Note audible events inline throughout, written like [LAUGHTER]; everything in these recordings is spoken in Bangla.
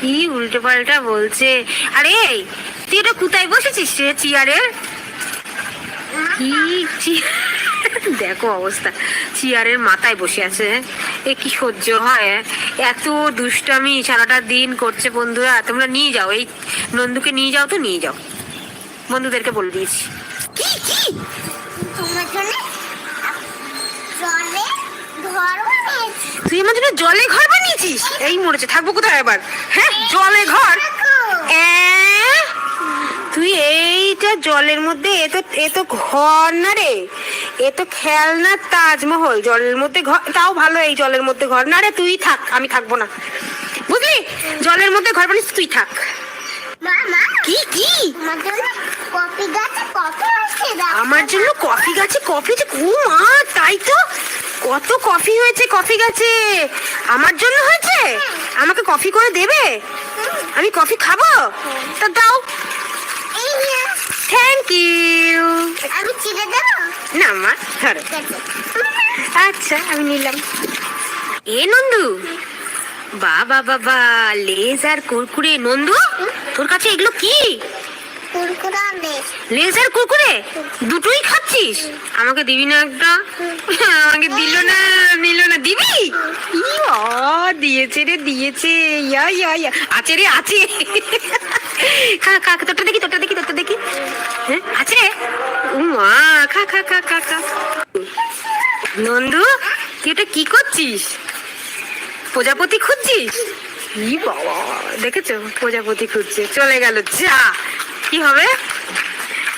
কি উল্টো পাল্টা বলছে? আরে, তুই এটা কোথায় বসেছিস রে চেয়ারে? কি দেখো অবস্থা। চেয়ারের মাথায় বসে আছে। এ কি সহ্য হয়? এত দুষ্টামি সারাটা দিন করছে বন্ধুরা। তোমরা নিয়ে যাও, এই নন্দুকে নিয়ে যাও তো, নিয়ে যাও। বন্ধুদেরকে বলে দিয়েছি। কি কি? তোমার জন্য জলে বানিয়েছি তুই আমার জন্য জলে ঘর বানিয়েছিস? এই মরেছে থাকব কোথায় এবার হ্যাঁ জলে ঘর। তুই এইটা জলের মধ্যে এ তো এ তো ঘর না রে। এ তো খেলনা তাজমহল জলের মধ্যে ঘর তাও ভালো এই জলের মধ্যে ঘর। না রে তুই থাক আমি থাকব না। বুঝলি? জলের মধ্যে ঘর বানিস তুই থাক। কি কি? আমার জন্য কফি গাছে কফি যে ও মা তাই তো। কত কফি হয়েছে কফি গাছে? আমার জন্য হয়েছে? আমাকে কফি করে দেবে? আমি কফি খাব? তা দাও। থ্যাংক ইউ আমি চিড়ে দেবো? না মা ধরো। আচ্ছা আমি নিলাম। এ নন্দু বাবা বাবা লেজ আর কুরকুরে। নন্দু তোর কাছে এগুলো কি? কুরকুরা বেশ লেজ। আর কুরকুরে? দুটোই খাচ্ছিস আমাকে দিবি না একটা? আমাকে দিল না নিল না। দিবি? দিয়েছে রে দিয়েছে। ইয়া ইয়া ইয়া। আছে রে আছে। খা খা, তোরটা দেখি তোরটা দেখি তোরটা দেখি। হ্যাঁ আছে রে। মা খা খা খা খা খা। নন্দু তুই এটা কি করছিস? প্রজাপতি খুঁজছিস? ই বাবা দেখেছ? প্রজাপতি খুঁজছে। চলে গেল যা। কি হবে?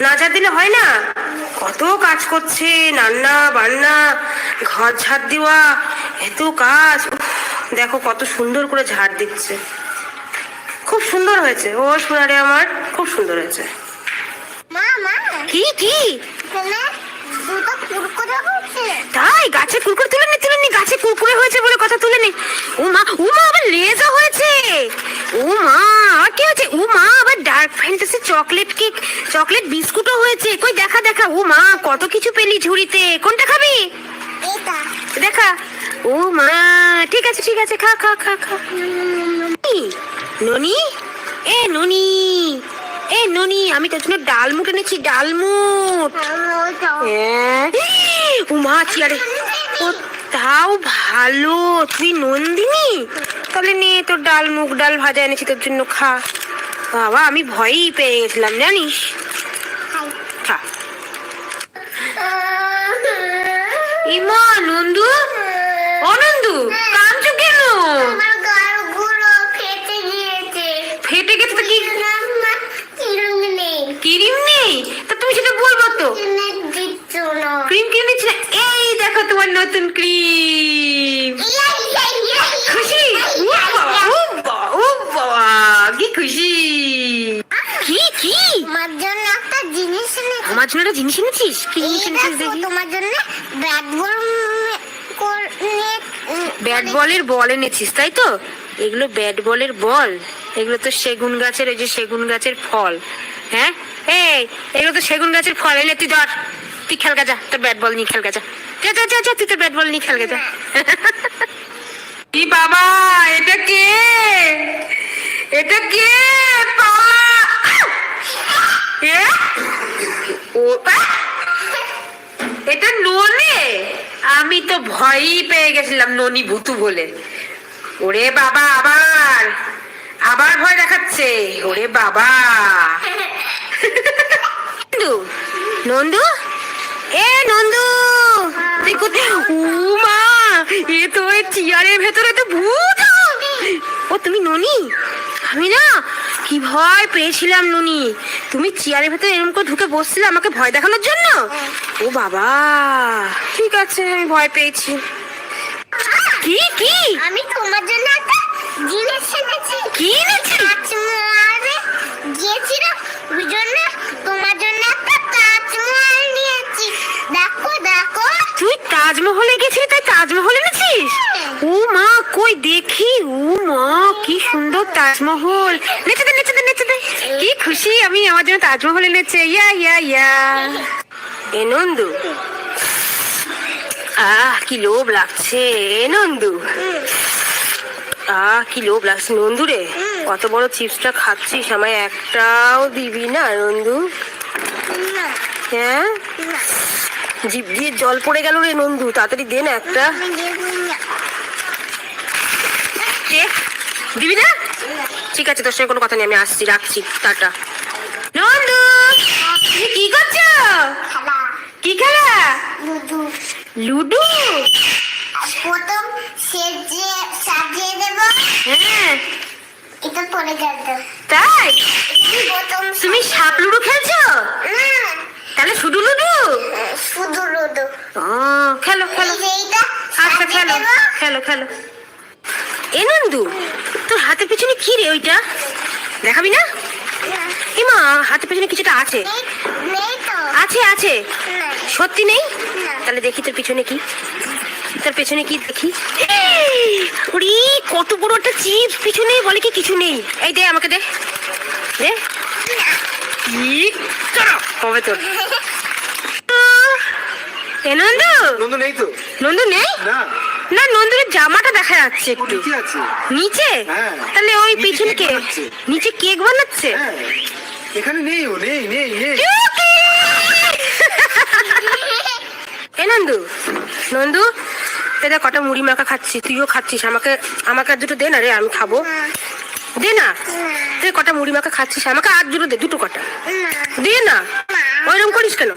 হাজির হয় না না দিলে হয় না? কত কাজ করছে রান্না বান্না ঘর ঝাড় দেওয়া এত কাজ। দেখো কত সুন্দর করে ঝাড় দিচ্ছে। খুব সুন্দর হয়েছে। ও সোনারে আমার খুব সুন্দর হয়েছে। মা মা। কি কি? তাই গাছে কুরকুরে তুলে নি তুলে নি গাছে কুরকুরে হয়েছে বলে কথা তুলে নি। ও মা ও মা আবার লেজও হয়েছে। ও মা আর কি হয়েছে? ও মা আবার dark fantasy chocolate cake chocolate বিস্কুটও হয়েছে। কই দেখা দেখা। ও মা কত কিছু পেলি ঝুড়িতে। কোনটা খাবি? দেখা। ও মা ঠিক আছে ঠিক আছে খা খা খা খা? ননি? এ ননি। ননি, আমি তোর জন্য এনেছি হ্যাঁ। তাও ভালো, তুই নন্দিনী? তাহলে নে, তোর ডাল মুগ ডাল ভাজা এনেছি তোর জন্য, খা। বাবা, আমি ভয়ই পেয়ে গেছিলাম, জানিস? ইমা, নন্দু ও নন্দু কাঁদছো কেন আমার গালগুলো ফেটে গিয়েছে ফেটে গেছে তো কি আমার কিরম নেই ক্রিম নেই তা তুমি সেটা বলব তো কিনে দিচ্ছ না ক্রিম কিনে দিচ্ছি না এই দেখো তোমার নতুন ক্রিম ইয়া, ইয়া, ইয়া, ইয়া, খুশি ও ইয়া, বাবা, ইয়া। ও বাবা, ও বাবা, কি খুশি কি কি আমার জন্য একটা জিনিস এনেছি আমার জন্য একটা জিনিস এনেছিস কি জিনিস এনেছিস দেখি তোমার জন্য ব্যাট বল ব্যাট বলের বল এনেছিস তাই তো? এগুলো ব্যাট বলের বল। এগুলো তো সেগুন গাছের ওই যে সেগুন গাছের ফল। হ্যাঁ? এই এগুলো তো সেগুন গাছের ফল। এনে তুই ধর। তুই খেল যা তোর ব্যাট বল নিয়ে খেল যা যা যা যা যা তুই তোর ব্যাট বল নিয়ে খেল যা কি বাবা এটা কে? এটা কে? এ? এটা ননে? আমি তো ভয়ই পেয়ে গেছিলাম ননি ভুতু বলে। ওরে বাবা আবার! আবার ভয় দেখাচ্ছে। ওরে বাবা! নন্দু নন্দু? এ নন্দু! তুই কোথায়? ও মা! এ তো চেয়ারের ভেতরে তো ভূত! ও তুমি ননি? আমি না কি ভয় পেয়েছিলাম ননি। তুমি চেয়ারের ভেতরে এরকম করে ঢুকে বসছিলে আমাকে ভয় দেখানোর জন্য? ও বাবা। ঠিক আছে আমি ভয় পেয়েছি। কি কি? আমি তোমার জন্য একটা জিনিস এনেছি। কি এনেছিস? তাজমহলে গিয়েছিলাম ওই জন্য তোমার জন্য একটা তাজমহল নিয়েছি। দেখো দেখো। তুই তাজমহলে গেছিলি তাই তাজমহল এনেছিস? ও মা কই দেখি। ও মা কি সুন্দর তাজমহল। নেচে নেচে দে কি খুশি আমি আমার জন্য তাজমহল এনেছে। ইয়া ইয়া ইয়া। এ নন্দু। আহ কি লোভ লাগছে। এ নন্দু। আহ কি লোভ লাগছে। নন্দু রে কত বড় চিপসটা খাচ্ছিস? আমায় একটাও দিবি না নন্দু? হ্যাঁ? জিভ দিয়ে জল পড়ে গেল রে নন্দু। তাড়াতাড়ি দে না একটা। দেবো না। ঠিক আছে তোর সঙ্গে কোনো কথা নেই আমি আসছি রাখছি টাটা। নন্দু কি করছ? কি খেলা? লুডু। প্রথম সেজে সাজিয়ে দেবো। হ্যাঁ। এটা পরে যাবে তাই? প্রথম তুমি সাপ লুডু খেলছো? তাহলে শুধু লুডু? শুধু লুডু। খেলো খেলো। আচ্ছা খেলো খেলো খেলো। এ নন্দু তোর হাতের পিছনে কি রে ওইটা? দেখাবি না? এমা হাতের পিছনে কিছুটা আছে। নেই- নেই তো। আছে আছে। সত্যি নেই? তাহলে দেখি তোর পিছনে কি। তোর পেছনে কি দেখি? ওরে কত বড় একটা চিপস পিছনে বলে কি কিছু নেই? এই দে আমাকে দে। দে। কি হবে তোর। [LAUGHS] এ নন্দু? নন্দু নেই তো। নন্দু নেই? না। না নন্দুরের জামাটা দেখা যাচ্ছে একটু। নিচে আছে? নিচে? হ্যাঁ। তাহলে ওই পিছনে কে নিচে কেক বানাচ্ছে? হ্যাঁ। এখানে নেই ও নেই নেই নেই। এ নন্দু নন্দু এটা কটা মুড়ি মাখা খাচ্ছি তুইও খাচ্ছিস আমাকে আমাকে আর দুটো দে না রে আমি খাব। দে না। তুই কটা মুড়ি মাখা খাচ্ছিস আমাকে আর দুটো দে দুটো কটা। না, দে না। ওইরকম করিস কেন?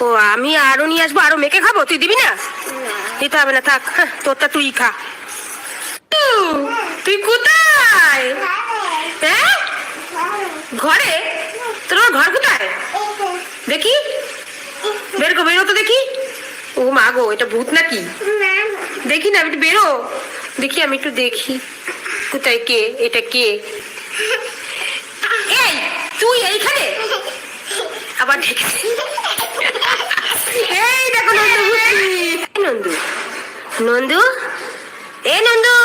ও আমি আরও নিয়ে আসব আরও মেখে খাব? তুই দিবি না? দিতে হবে না থাক। হ্যাঁ, তোরটা তুই খা। তুই কোথায়? হ্যাঁ? ঘরে? তোর ঘর কোথায়? দেখি। বের বেরো তো দেখি। ও মা গো এটা ভূত নাকি? দেখি না একটু বেরো। দেখি আমি একটু দেখি। কোথায় কে? এটা কে? এই তুই এইখানে? আবার এই দেখো নন্দু নন্দু। নন্দু? এ নন্দু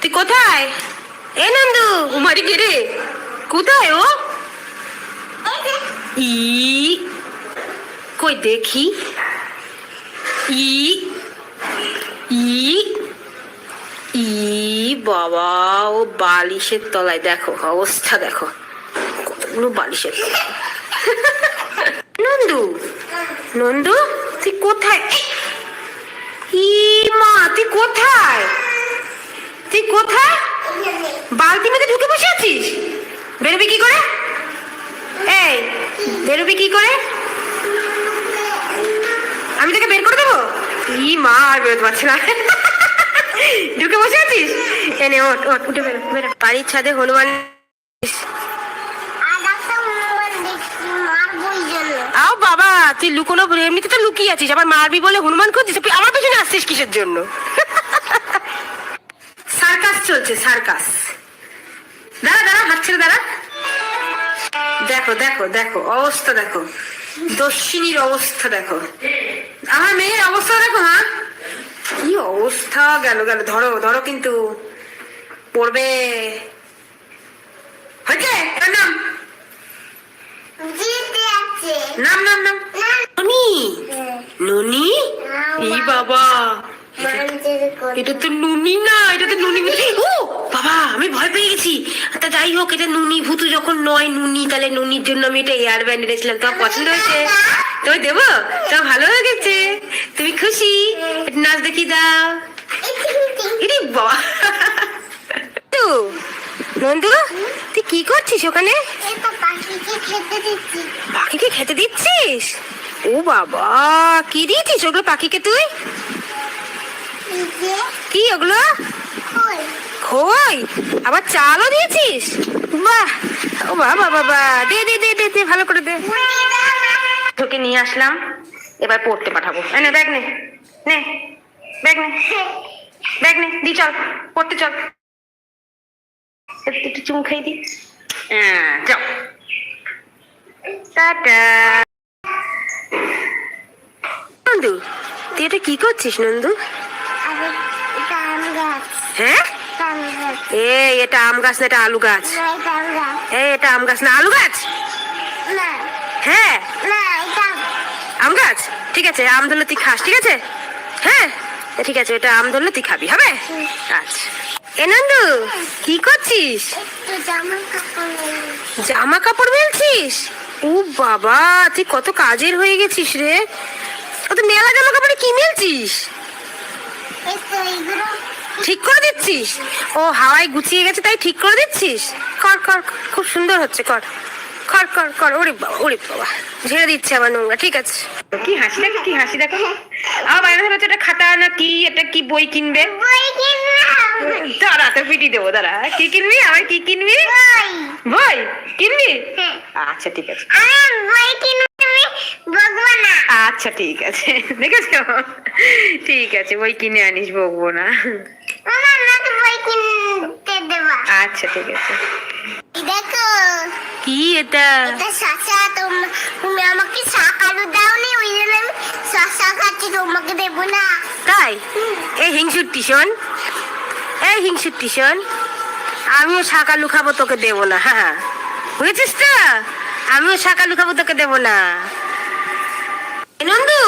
তুই কোথায়? এ নন্দু। উমারি রে কোথায় ও? ই কই দেখি। ই ই ই বাবা ও বালিশের তলায় দেখো অবস্থা দেখো। কতগুলো বালিশের তলায়। নন্দু? নন্দু, তুই কোথায়? মা, তুই কোথায়? তুই কোথায়? বালতি মধ্যে ঢুকে বসে আছিস? বেরোবি কি করে? এই, বেরোবি কি করে? আমি তোকে বের করে দেবো? ই মা, আর বেরোতে পারছি না। ঢুকে বসে আছিস? এনে ওঠ ওঠ, উঠে বেরো বেরো। বাড়ির ছাদে হনুমান আর একটা মোবাইল দেখছি মারবই জন্য আও বাবা, তুই লুকোনো এমনিতে তো লুকিয়ে আছিস, আবার মারবি বলে হনুমান করছিস তুই আমার পেছনে আসছিস কিসের জন্য? সার্কাস চলছে, সার্কাস। দাঁড়া দাঁড়া, হাত ছেড়ে দাঁড়া। দেখো দেখো দেখো, অবস্থা দেখো। দস্যিনীর অবস্থা দেখো। আমার মেয়ের অবস্থা দেখো হ্যাঁ কি অবস্থা গেল গেল। ধরো ধরো কিন্তু। পড়বে। হয়েছে? নাম। নাম নাম নাম। ননি? ননি? এই বাবা। এটা তো নুনি না এটা তো নুনি ও বাবা আমি ভয় পেয়ে গেছি। তা যাই হোক এটা নুনি ভূতু যখন নয় নুনি তাহলে নুনির জন্য আমি এটা এয়ার ব্যান্ড এনেছিলাম। তোমার পছন্দ হয়েছে? তোমায় দেবো? তোমার ভালো হয়ে গেছে? তুমি খুশি? নাচ দেখি দাও। বাবা। তো, নন্দু তুই কি করছিস ওখানে? পাখিকে খেতে দিচ্ছিস? ও বাবা কি দিয়েছিস ওগুলো পাখিকে তুই? কি ওগুলো? খই আবার চালও দিয়েছিস? বাহ! ও বাবা বাবা দে দে দে দে দে ভালো করে দে। তোকে নিয়ে আসলাম এবার পড়তে পাঠাবো। নে ব্যাগ নে। নে ব্যাগ নে। ব্যাগ নে দি চল পড়তে চল। একটু একটু চুম খাই দি হ্যাঁ চল টাটা। নন্দু তুই এটা কি করছিস নন্দু? এটা আম গাছ। হ্যাঁ? এটা এই এটা আম গাছ না এটা আলু গাছ? না এটা আম গাছ। এই এটা আম গাছ না আলু গাছ? হ্যাঁ? আম। গাছ? ঠিক আছে আম ধরলে তুই খাস ঠিক আছে? হ্যাঁ? ঠিক আছে এটা আম ধরলে তুই খাবি হবে? আচ্ছা। এ নন্দু কি করছিস? জামা কাপড় মেলছিস ও বাবা তুই কত কাজের হয়ে গেছিস রে। ও তুই মেলা জামা কাপড়ে কি মেলছিস? তো ঠিক করে দিচ্ছিস? ও হাওয়ায় গুছিয়ে গেছে তাই ঠিক করে দিচ্ছিস? কর কর খুব সুন্দর হচ্ছে কর। কর কর কর ওরে বাবা ওরে বাবা। ঝেড়ে দিচ্ছে আমার নোংরা ঠিক আছে। কি হাসি দেখো কি হাসি দেখো আমার বাইরে হচ্ছে এটা খাতা না কি এটা কি বই কিনবে? বই কিনলাম দাঁড়া তো পিটি দেবো দাঁড়া। কি কিনবি? আবার কি কিনবি? বই। কিনবি? হ্যাঁ। আচ্ছা ঠিক আছে। আচ্ছা ঠিক আছে। দেখেছ? ঠিক আছে বই কিনে আনিস বকবো না মামা আমাকে বই কিনতে দেবা। আচ্ছা ঠিক আছে। দেখো। কি এটা? এটা শশা তুমি আমাকে শাক আলু দাওনি ওই জন্য আমি শশা খাচ্ছি তোমাকে দেবো না। তাই? এই হিংসুর শোন এই হিংসুর শোন আমিও শাকালু খাব তোকে দেবো না হ্যাঁ হ্যাঁ। বুঝেছিস তো? আমিও শাকালু খাব তোকে দেবো না। নন্দু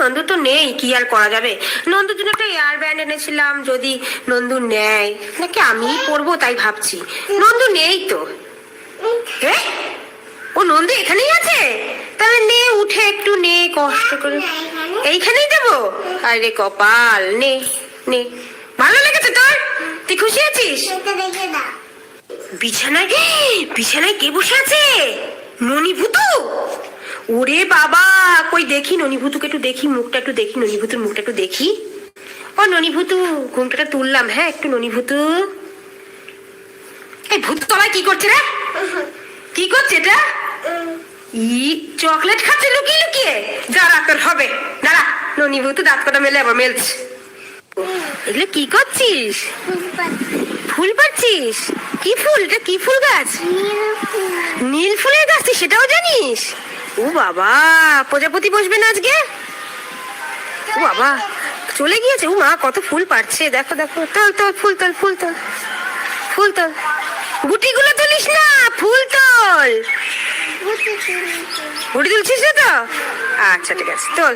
নন্দু তো নেই, কি আর করা যাবে? নন্দুর জন্য একটা এয়ার ব্যান্ড এনেছিলাম, যদি নন্দু নেয়। নাকি আমিই পরবো, তাই ভাবছি। নন্দু নেই তো? ও নন্দু এখানেই আছে? তাহলে নে, উঠে একটু নে, কষ্ট করে। এইখানেই দেবো আরে কপাল, নে নে। ভালো লেগেছে তোর? তুই খুশি আছিস? বিছানায় বিছানায় কে বসে আছে? ননিভূতু? ওরে বাবা কই দেখি ননিভূতুকে একটু দেখি মুখটা একটু দেখি ননিভূতুর মুখটা একটু দেখি। ও ননিভূতু ঘুমটাটা তুললাম হ্যাঁ একটু ননিভূতু। এই ভূত তলায় কি করছে রে? কি করছে এটা? ই চকলেট খাচ্ছে লুকিয়ে লুকিয়ে। যা রাতের হবে। দাঁড়া ননিভূতু দাঁত কটা মেলে আবার মেলছে। এগুলো কি করছিস? ফুল পাচ্ছিস কি ফুল? এটা কি ফুল গাছ? নীল ফুলের গাছ তুই সেটাও জানিস? ও বাবা প্রজাপতি বসবে না আজকে? ও বাবা চলে গিয়েছে। ও মা কত ফুল পাচ্ছে দেখো দেখো। তল তল ফুল তোল ফুল তল। ফুল তোল। গুটিগুলো তুলিস না ফুল তোল। গুটি তুলছিস না তো? আচ্ছা ঠিক আছে। তোল।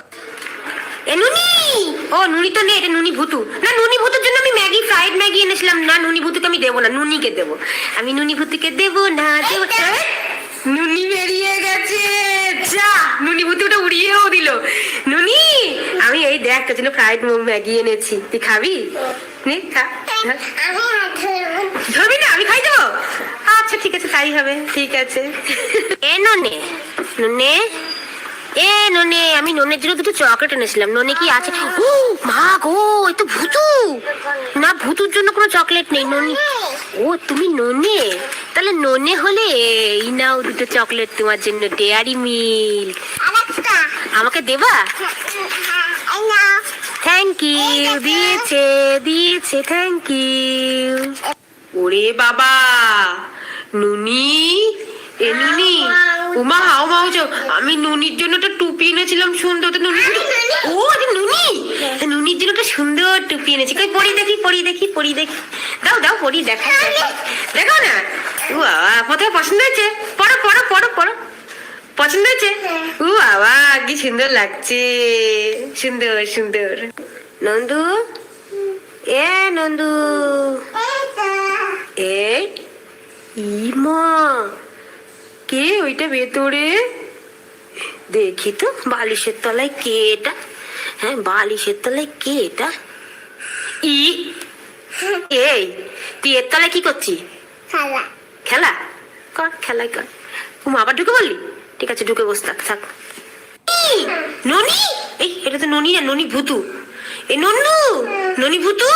এ নুনি! ও নুনি তো নেই এটা নুনি ভুতু। না নুনি ভুতুর জন্য আমি ম্যাগি ফ্রাইড ম্যাগি এনেছিলাম। না নুনি ভুতুকে আমি দেবো না নুনিকে দেবো। আমি নুনি ভুতুকে দেবো না দেবো নুনি বেরিয়ে গেছে। যা! নুনি ভুতুটা উড়িয়েও দিল। নুনি আমি এই দেখ তোর জন্য ফ্রাইড ম্যাগি এনেছি। তুই খাবি? নে খা। ধরবি না আমি খাই দেবো? আচ্ছা ঠিক আছে তাই হবে। ঠিক আছে। এ ননে। ননে এ, ননে, আমি ননের জন্য দুটো চকলেট এনেছিলাম। ননে কি আছে? ও, মা গো, এ তো ভুতু। না, ভুতুর জন্য কোনো চকলেট নেই, ননি। ও, তুমি ননে? তাহলে ননে হলে এই নাও দুটো চকলেট তোমার জন্য, ডেয়ারি আরেকটা আমাকে দেবা? থ্যাংক ইউ দিয়েছে দিয়েছে থ্যাংক ইউ ওরে বাবা, নুনি, এ নুনি। উমা হাও মাউছো আমি নুনির জন্য একটা টুপি এনেছিলাম সুন্দর তো নুনি। ও আরে নুনি? নুনির জন্য একটা সুন্দর টুপি এনেছি। কই পরি দেখি পরি দেখি পরি দেখি। দাও দাও পরি দেখা দেখো না? ও বাবা কোথায় পছন্দ হয়েছে? পড়ো পড়ো পড়ো পড়ো। পছন্দ হয়েছে? ও বাবা কি সুন্দর লাগছে। সুন্দর সুন্দর। নন্দু? এ নন্দু। এ ইমা কে ওইটা ভেতরে? দেখি তো বালিশের তলায় কে এটা? হ্যাঁ বালিশের তলায় কে এটা? ই এই তুই এর তলায় কি করছিস? খালা। খেলা? কর খেলাই কর। ও আবার ঢুকে বললি ঠিক আছে ঢুকে বস থাক থাক। ননি? এই এটা তো ননি না ননি ভুতু। এ নন্নু ননি ভুতু?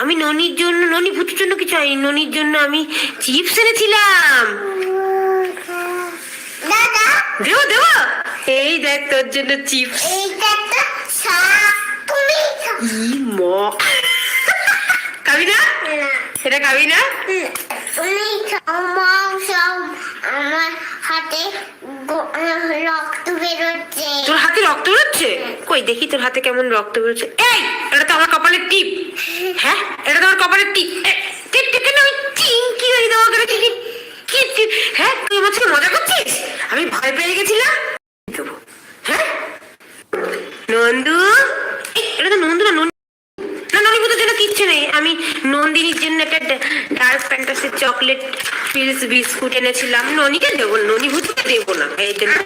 আমি ননির জন্য ননি ভুতুর জন্য কিছু ননির জন্য আমি চিপস এনেছিলাম। দেবো দেবো। এই দেখ তোর জন্য চিপস খাবি না না খাবি না আমার হাতে রক্ত বেরোচ্ছে। তোর হাতে রক্ত বেরোচ্ছে? কই দেখি তোর হাতে কেমন রক্ত বেরোচ্ছে। এই এটা তো আমার কপালের টিপ। [LAUGHS] হ্যাঁ এটা তো আমার কপালের টিপ। টিপ টিপ কেন ওই চিংকি হয়ে দেওয়া করে হ্যাঁ তুই আমার মজা করছিস? আমি ভয় পেয়ে গেছিলাম। হ্যাঁ? নন্দু? এটা তো নন্দু না নন্দু আমি নন্দিনীর জন্য একটা dark fantasy chocolate fills biscuit এনেছিলাম। ননিকে দেবো, ননি ভূতিকে দেবো না। এই জন্য